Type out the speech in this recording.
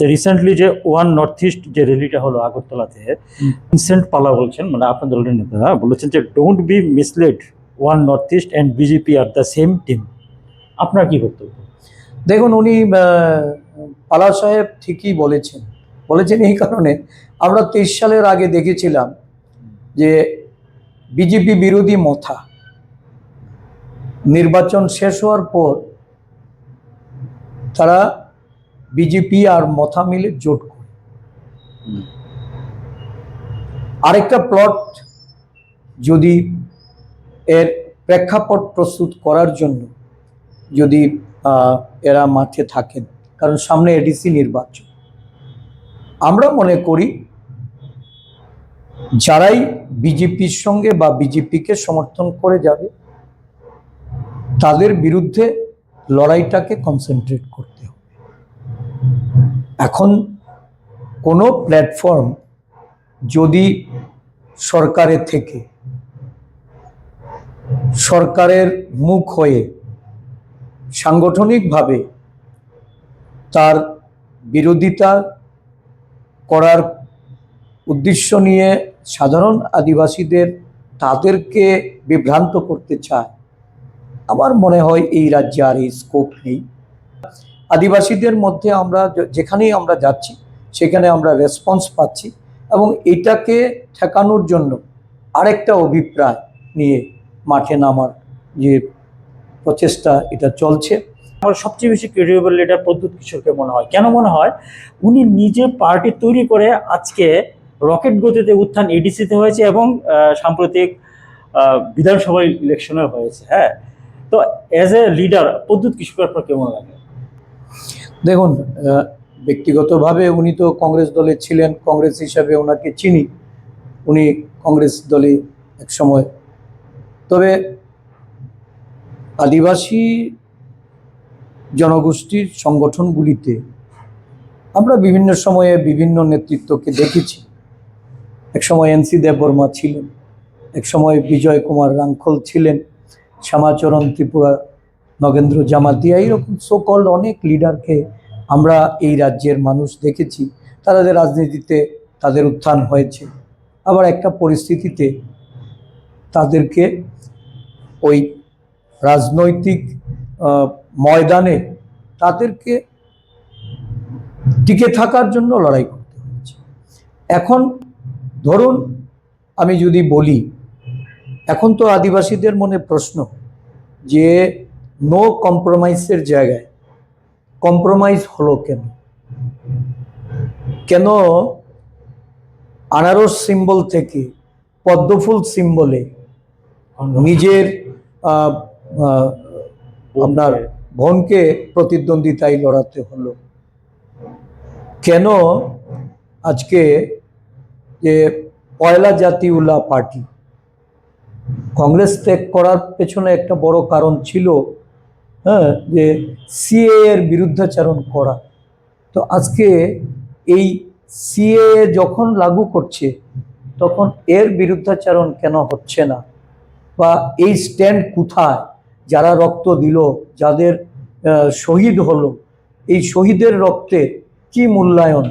যে রিসেন্টলি যে one north east যে র্যালিটা হলো আগরতলাতে ভিনসেন্ট পালা বলছেন মানে আপনার দলের নেতা বলেছেন যে don't be misled one north east and BJP are the same team আপনার কি বক্তব্য? দেখুন উনি পালা সাহেব ঠিকই বলেছেন। বলেছেন এই কারণে। আমরা তেইশ সালের আগে দেখেছিলাম যে বিজেপি বিরোধী মথা। নির্বাচন শেষ হওয়ার পর তারা বিজেপি আর মথা মিলে জোট করে। আরেকটা প্লট যদি এর প্রেক্ষাপট প্রস্তুত করার জন্য যদি এরা মাঠে থাকেন, কারণ সামনে এডিসি নির্বাচন। আমরা মনে করি যারাই বিজেপির সঙ্গে বা বিজেপিকে সমর্থন করে যাবে, তাদের বিরুদ্ধে লড়াইটাকে কনসেন্ট্রেট করতে এখন কোনো প্ল্যাটফর্ম যদি সরকারের থেকে সরকারের মুখ হয়ে সাংগঠনিকভাবে তার বিরোধিতা করার উদ্দেশ্য নিয়ে সাধারণ আদিবাসীদের তাদেরকে বিভ্রান্ত করতে চায়, আমার মনে হয় এই রাজ্যে আর এই স্কোপ নেই। আদিবাসীদের মধ্যে আমরা যেখানেই আমরা যাচ্ছি, সেখানে আমরা রেসপন্স পাচ্ছি এবং এটাকে ঠেকানোর জন্য আরেকটা অভিপ্রায় নিয়ে মাঠে নামার যে প্রচেষ্টা এটা চলছে। আমার সবচেয়ে বেশি ক্রেডিবল লিডার প্রদ্যুৎ কিশোরকে মনে হয়। কেন মনে হয়? উনি নিজে পার্টি তৈরি করে আজকে রকেট গতিতে উত্থান এডিসিতে হয়েছে এবং সাম্প্রতিক বিধানসভা ইলেকশনে হয়েছে। হ্যাঁ? তো অ্যাজ এ লিডার প্রদ্যুৎ কিশোরকে আপনার কেমন লাগে? দেখুন ব্যক্তিগতভাবে উনি তো কংগ্রেস দলে ছিলেন, কংগ্রেস হিসাবে ওনাকে চিনি। উনি কংগ্রেস দলে এক সময় তবে আদিবাসী জনগোষ্ঠীর সংগঠনগুলিতে আমরা বিভিন্ন সময়ে বিভিন্ন নেতৃত্বকে দেখেছি। এক সময় এনসি দেববর্মা ছিলেন এক সময় বিজয় কুমার রাঙ্খল ছিলেন, শ্যামাচরণ ত্রিপুরা নগেন্দ্র জামাতিয়া এইরকম সোকল অনেক লিডারকে আমরা এই রাজ্যের মানুষ দেখেছি। তাদের রাজনীতিতে তাদের উত্থান হয়েছে। আবার একটা পরিস্থিতিতে তাদেরকে ওই রাজনৈতিক ময়দানে তাদেরকে টিকে থাকার জন্য লড়াই করতে হয়েছে। এখন ধরুন আমি যদি বলি, এখন তো আদিবাসীদের মনে প্রশ্ন যে নো কম্প্রোমাইজের জায়গায়। কম্প্রোমাইজ হলো কেন? কেন আনারস সিম্বল থেকে পদ্মফুল সিম্বলে নিজের আপনার বোনকে প্রতিদ্বন্দ্বিতায় লড়াতে হলো। কেন আজকে যে পয়লা জাতিউল্লাহ পার্টি কংগ্রেস ত্যাগ করার পেছনে একটা বড় কারণ ছিল হ্যাঁ যে সিএ এর বিরুদ্ধাচারণ করা। তো আজকে এই সিএ যখন লাগু করছে, তখন এর বিরুদ্ধাচারণ কেন হচ্ছে না? বা এই স্ট্যান্ড কোথায়? যারা রক্ত দিল, যাদের শহীদ হলো, এই শহীদের রক্তে কি মূল্যায়ন?